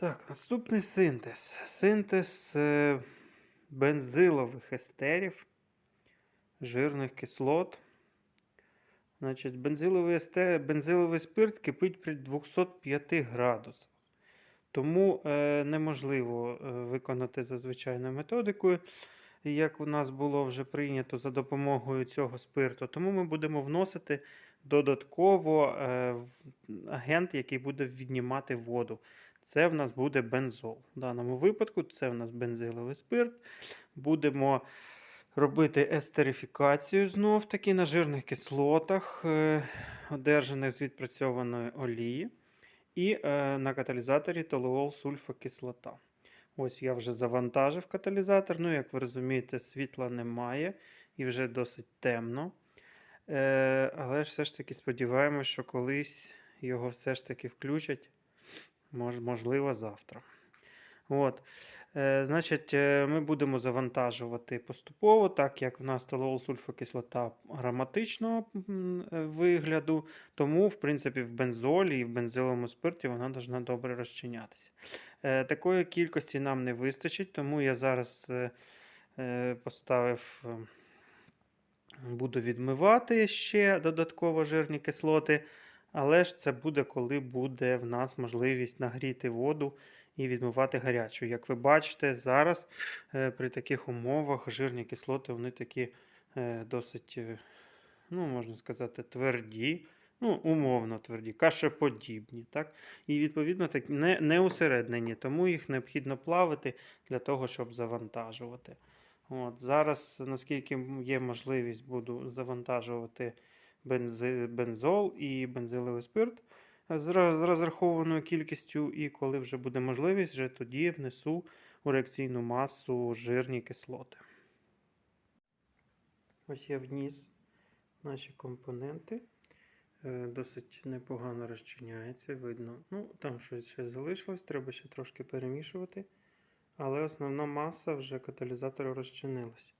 Так, наступний синтез. Синтез е, бензилових естерів, жирних кислот. Значить, бензиловий, есте, бензиловий спирт кипить при 205 градусах. Тому е, неможливо е, виконати за звичайною методикою, як у нас було вже прийнято за допомогою цього спирту. Тому ми будемо вносити додатково е, агент, який буде віднімати воду. Це в нас буде бензол. В даному випадку це в нас бензиловий спирт. Будемо робити естерифікацію знов таки на жирних кислотах, е, одержаних з відпрацьованої олії, і е, на каталізаторі толуол сульфокислота. Ось я вже завантажив каталізатор. Ну, як ви розумієте, світла немає і вже досить темно. Е, але ж все ж таки сподіваємось, що колись його все ж таки включать. Мож, можливо, завтра. От. Е, значить, е, ми будемо завантажувати поступово, так як в нас толуол-сульфокислота ароматичного е, вигляду, тому, в принципі, в бензолі і в бензиловому спирті вона повинна добре розчинятися. Е, такої кількості нам не вистачить, тому я зараз е, поставив, е, буду відмивати ще додатково жирні кислоти. Але ж це буде, коли буде в нас можливість нагріти воду і відмивати гарячу. Як ви бачите, зараз е, при таких умовах жирні кислоти вони такі е, досить, е, ну, можна сказати, тверді, ну, умовно тверді, кашеподібні. Так? І відповідно так, не, не усереднені, тому їх необхідно плавити для того, щоб завантажувати. От, зараз, наскільки є можливість, буду завантажувати бензол і бензиловий спирт з розрахованою кількістю, і коли вже буде можливість, вже тоді внесу у реакційну масу жирні кислоти. Ось я вніс наші компоненти. Е, Досить непогано розчиняється, видно. Ну, там щось ще залишилось, треба ще трошки перемішувати. Але основна маса вже каталізатору розчинилась.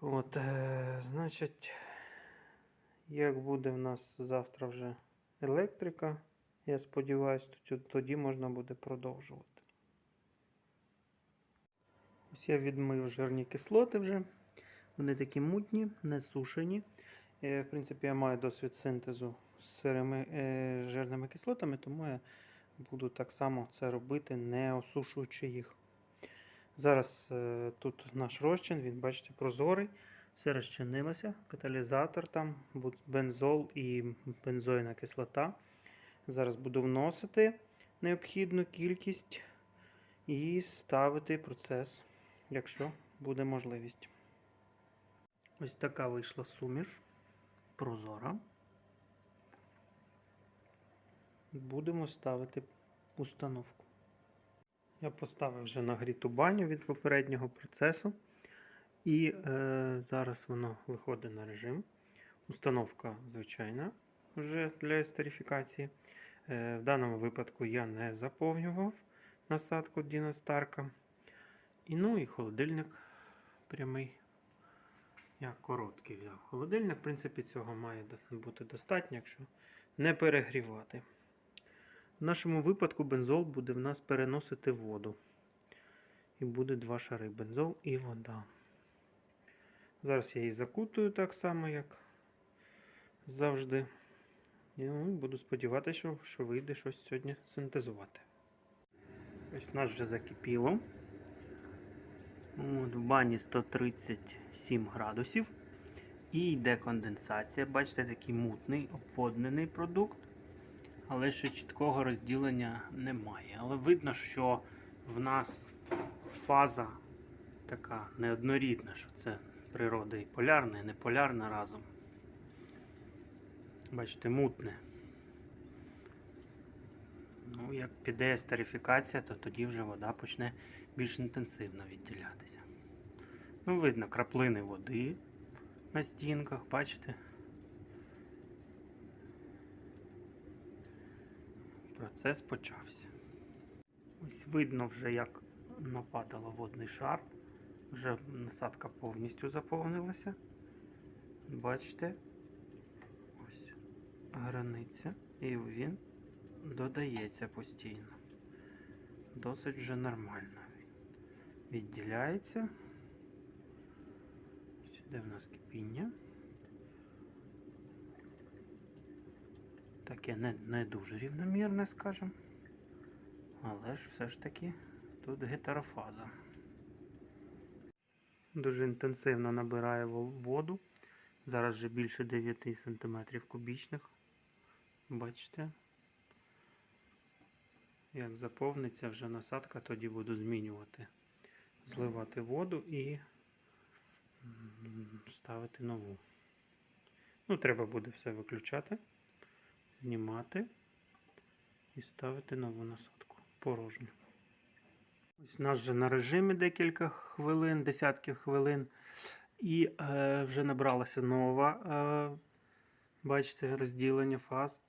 От, е, значить, як буде в нас завтра вже електрика, я сподіваюся, тоді можна буде продовжувати. Ось я відмив жирні кислоти вже. Вони такі мутні, не сушені. Е, В принципі, я маю досвід синтезу з сирими е, жирними кислотами, тому я буду так само це робити, не осушуючи їх. Зараз е, тут наш розчин, він, бачите, прозорий. Все розчинилося. Каталізатор там, бензол і бензойна кислота. Зараз буду вносити необхідну кількість і ставити процес, якщо буде можливість. Ось така вийшла суміш. Прозора. Будемо ставити установку. Я поставив вже нагріту баню від попереднього процесу. І е, зараз воно виходить на режим. Установка звичайна вже для естерифікації. Е, в даному випадку я не заповнював насадку Діна Старка. І ну і холодильник прямий. Я короткий взяв холодильник. В принципі, цього має бути достатньо, якщо не перегрівати. В нашому випадку бензол буде в нас переносити воду. І буде два шари бензол і вода. Зараз я її закутую так само, як завжди. І ну, буду сподіватися, що, що вийде щось сьогодні синтезувати. Ось у нас вже закипіло. От, в бані 137 градусів. І йде конденсація. Бачите, такий мутний, обводнений продукт. Але ще чіткого розділення немає. Але видно, що в нас фаза така неоднорідна, що це природа і полярна, і неполярна разом. Бачите, мутне. Ну, як піде естерифікація, то тоді вже вода почне більш інтенсивно відділятися. Ну, видно краплини води на стінках, бачите? Процес почався. Ось видно вже, як нападало водний шар. Вже насадка повністю заповнилася. Бачите? Ось границя. І він додається постійно. досить вже нормально. Відділяється. Сюди в нас кипіння. Таке не, не дуже рівномірне, скажімо. Але ж все ж таки тут гетерофаза. Дуже інтенсивно набирає воду. Зараз вже більше 9 см кубічних. Бачите? Як заповниться вже насадка, тоді буду змінювати, зливати воду і ставити нову. Ну, треба буде все виключати, знімати і ставити нову насадку порожню. Ось у нас вже на режимі декілька хвилин, десятків хвилин. І е, вже набралася нова, е, бачите, розділення фаз.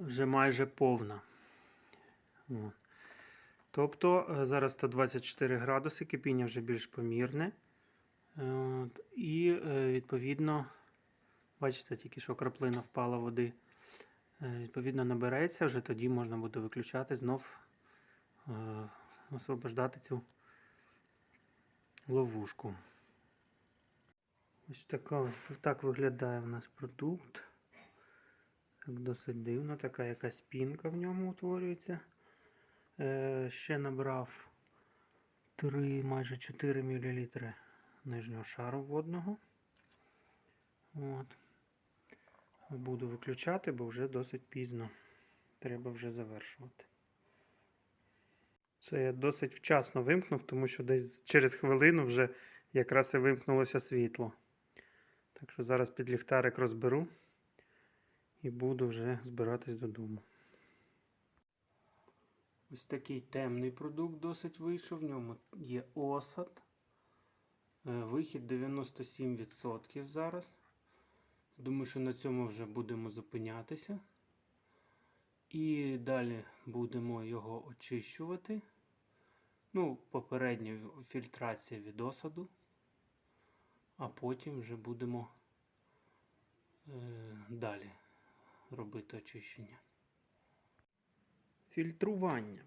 Вже майже повна. Тобто е, зараз 124 градуси, кипіння вже більш помірне. От, і е, відповідно, бачите, тільки що краплина впала води. Е, Відповідно, набереться, вже тоді можна буде виключати знов е, освобождати цю ловушку. Ось така, так виглядає у нас продукт. Так досить дивно, така якась пінка в ньому утворюється. Е, ще набрав 3, майже 4 мл нижнього шару водного. От. Буду виключати, бо вже досить пізно. Треба вже завершувати. Це я досить вчасно вимкнув, тому що десь через хвилину вже якраз і вимкнулося світло. Так що зараз під ліхтарик розберу і буду вже збиратись додому. Ось такий темний продукт досить вийшов. В ньому є осад. Е, Вихід 97% зараз. Думаю, що на цьому вже будемо зупинятися. І далі будемо його очищувати. Ну, попередня фільтрація від осаду. А потім вже будемо е, далі робити очищення. Фільтрування.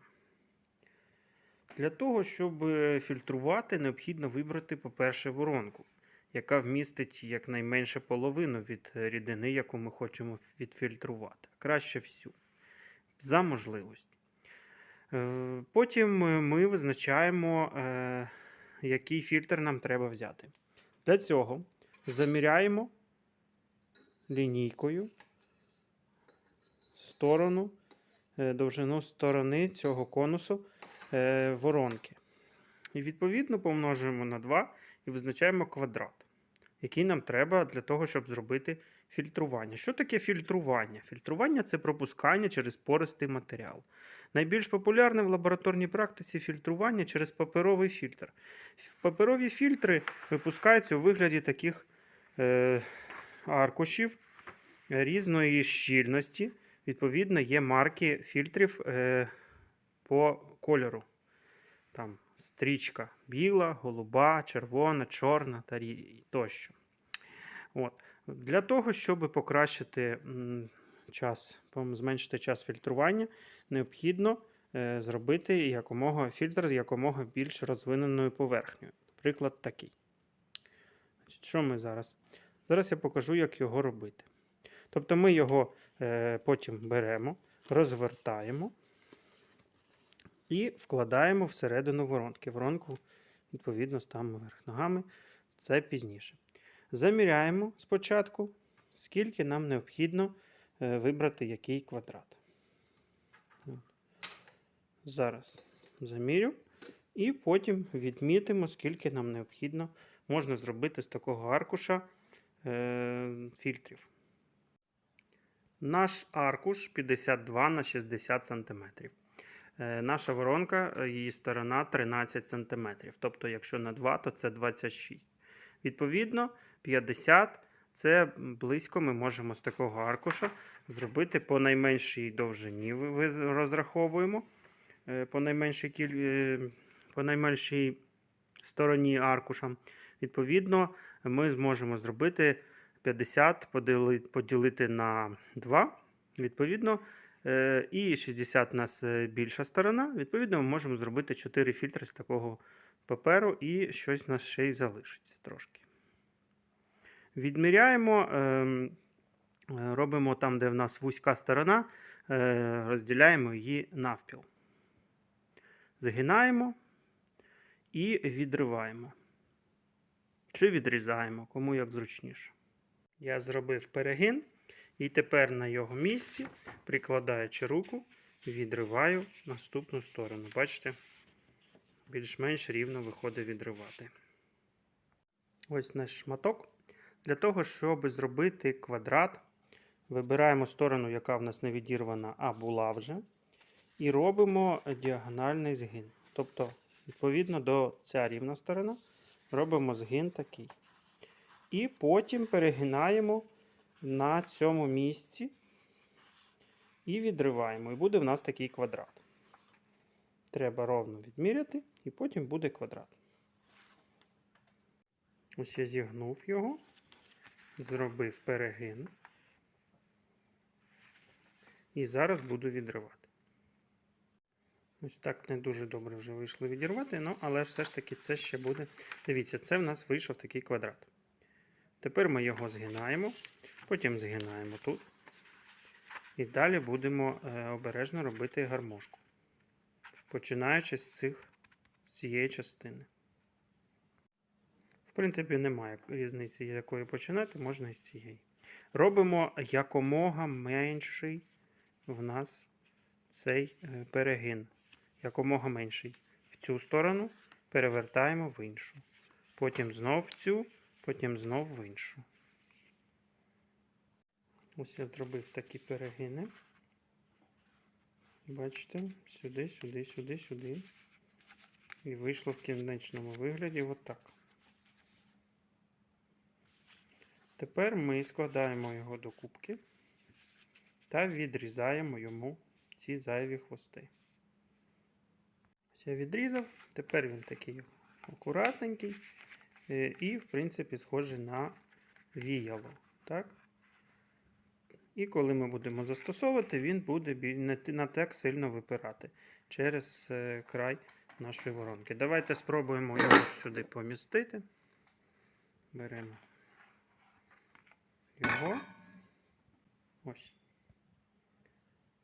Для того, щоб е, фільтрувати, необхідно вибрати, по-перше, воронку, яка вмістить якнайменше половину від е, рідини, яку ми хочемо відфільтрувати. Краще всю. За можливості. Е, Потім е, ми визначаємо, який фільтр нам треба взяти. Для цього заміряємо лінійкою сторону, довжину сторони цього конусу воронки. І відповідно помножуємо на 2 і визначаємо квадрат, який нам треба для того, щоб зробити фільтрування. Що таке фільтрування? Фільтрування це пропускання через пористий матеріал. Найбільш популярне в лабораторній практиці фільтрування через паперовий фільтр. Паперові фільтри випускаються у вигляді таких е, аркушів різної щільності. Відповідно, є марки фільтрів е, по кольору. Там стрічка біла, голуба, червона, чорна та тощо. От. Для того, щоб покращити час, зменшити час фільтрування, необхідно е, зробити якомога фільтр з якомога більш розвиненою поверхнею. Наприклад, такий. Що ми зараз? Зараз я покажу, як його робити. Тобто ми його е, потім беремо, розвертаємо і вкладаємо всередину воронки. Воронку, відповідно, ставимо вверх ногами. Це пізніше. Заміряємо спочатку, скільки нам необхідно е, вибрати який квадрат. Зараз замірю. І потім відмітимо, скільки нам необхідно можна зробити з такого аркуша е, фільтрів. Наш аркуш 52 на 60 см. Е, наша воронка, е, її сторона 13 см. Тобто, якщо на 2, то це 26. Відповідно, 50 це близько ми можемо з такого аркуша зробити по найменшій довжині. Розраховуємо е, по найменшій, по найменшій стороні аркуша. Відповідно, ми зможемо зробити 50 поділити на 2. Відповідно, І 60 у нас е, більша сторона. Відповідно, ми можемо зробити 4 фільтри з такого паперу, і щось у нас ще й залишиться трошки. Відміряємо, ем, е, робимо там, де в нас вузька сторона, е, розділяємо її навпіл. Згинаємо і відриваємо. Чи відрізаємо, кому як зручніше. Я зробив перегин, і тепер на його місці, прикладаючи руку, відриваю наступну сторону. Бачите? Більш-менш рівно виходить відривати. Ось наш шматок. Для того, щоб зробити квадрат, вибираємо сторону, яка в нас не відірвана, а була вже. І робимо діагональний згин. Тобто, відповідно до ця рівна сторона, робимо згин такий. І потім перегинаємо на цьому місці і відриваємо. І буде в нас такий квадрат. Треба ровно відміряти, і потім буде квадрат. Ось я зігнув його, зробив перегин. І зараз буду відривати. Ось так не дуже добре вже вийшло відірвати, ну, але все ж таки це ще буде. Дивіться, це в нас вийшов такий квадрат. Тепер ми його згинаємо, потім згинаємо тут. І далі будемо е, обережно робити гармошку. Починаючи з, цих, з цієї частини. В принципі, немає різниці, з якої починати, можна і з цієї. Робимо якомога менший в нас цей е, перегин. Якомога менший. В цю сторону перевертаємо в іншу. Потім знов в цю, потім знов в іншу. Ось я зробив такі перегини. Бачите, сюди, сюди, сюди, сюди. І вийшло в кінечному вигляді отак. Тепер ми складаємо його до кубки та відрізаємо йому ці зайві хвости. Ось я відрізав, тепер він такий акуратненький е, і, в принципі, схожий на віяло. Так? І коли ми будемо застосовувати, він буде не так сильно випирати через е, край нашої воронки. Давайте спробуємо його сюди помістити. Беремо його. Ось.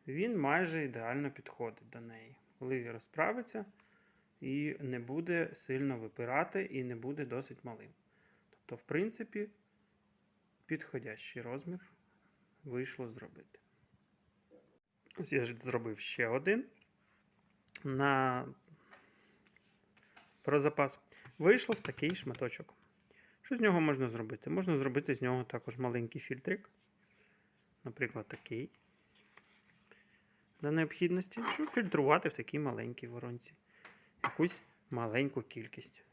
Він майже ідеально підходить до неї. Коли розправиться і не буде сильно випирати, і не буде досить малим. Тобто, в принципі, підходящий розмір вийшло зробити. Ось я зробив ще один на про запас. Вийшло в такий шматочок. Що з нього можна зробити? Можна зробити з нього також маленький фільтрик. Наприклад, такий. За необхідності, щоб фільтрувати в такій маленькій воронці. Якусь маленьку кількість.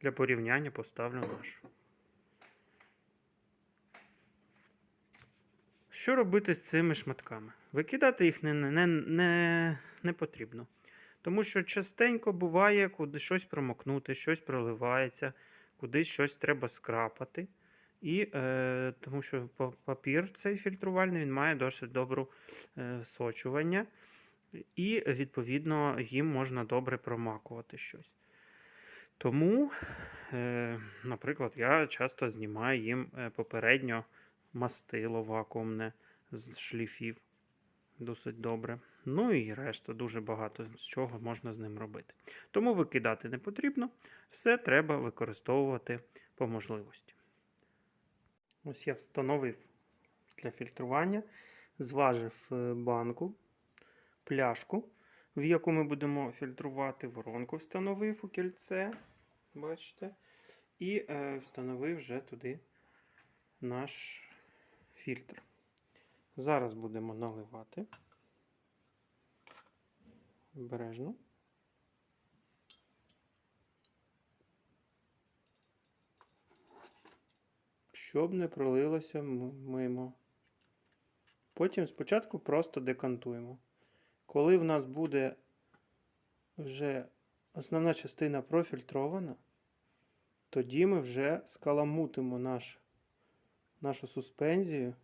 Для порівняння поставлю нашу. Що робити з цими шматками? Викидати їх не, не, не, не потрібно. Тому що частенько буває, куди щось промокнути, щось проливається, кудись щось треба скрапати. І е, тому що папір цей фільтрувальний він має досить добру е, сочування, і, відповідно, їм можна добре промакувати щось. Тому, е, наприклад, я часто знімаю їм е, попередньо мастило вакуумне з шліфів. Досить добре. Ну і решта дуже багато з чого можна з ним робити. Тому викидати не потрібно, все треба використовувати по можливості. Ось я встановив для фільтрування, зважив е, банку, пляшку, в яку ми будемо фільтрувати, воронку встановив у кільце. Бачите? І е, встановив вже туди наш фільтр. Зараз будемо наливати. Обережно. Щоб не пролилося мимо. Потім спочатку просто декантуємо. Коли в нас буде вже основна частина профільтрована, тоді ми вже скаламутимо наш, нашу суспензію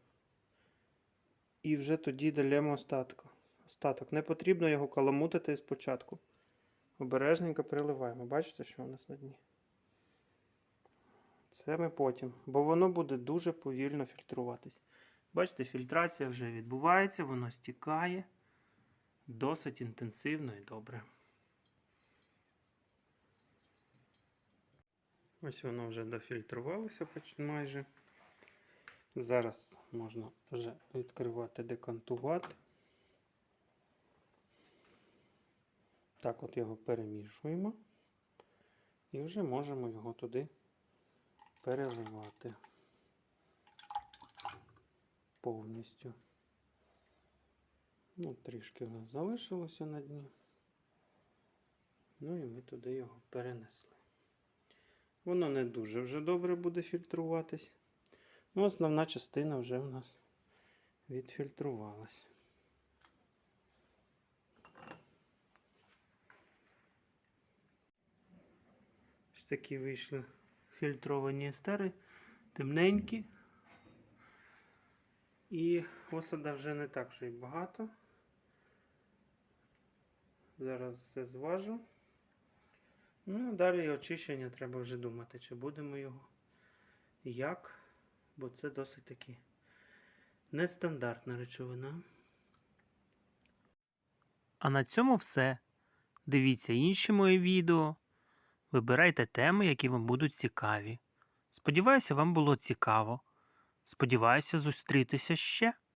і вже тоді даємо остатку. остаток. Не потрібно його каламутити спочатку. Обережненько переливаємо. Бачите, що у нас на дні? Це ми потім, бо воно буде дуже повільно фільтруватись. Бачите, фільтрація вже відбувається, воно стікає досить інтенсивно і добре. Ось воно вже дофільтрувалося майже. Зараз можна вже відкривати, декантувати. Так, от його перемішуємо. І вже можемо його туди переливати повністю. Ну, трішки нас залишилося на дні. Ну і ми туди його перенесли. Воно не дуже вже добре буде фільтруватись. Ну, основна частина вже в нас відфільтрувалась. Такі вийшли фільтровані естери, темненькі. І осада вже не так вже й багато. Зараз все зважу. Ну, далі очищення треба вже думати, чи будемо його, як, бо це досить таки нестандартна речовина. А на цьому все. Дивіться інші мої відео. Вибирайте теми, які вам будуть цікаві. Сподіваюся, вам було цікаво. Сподіваюся зустрітися ще.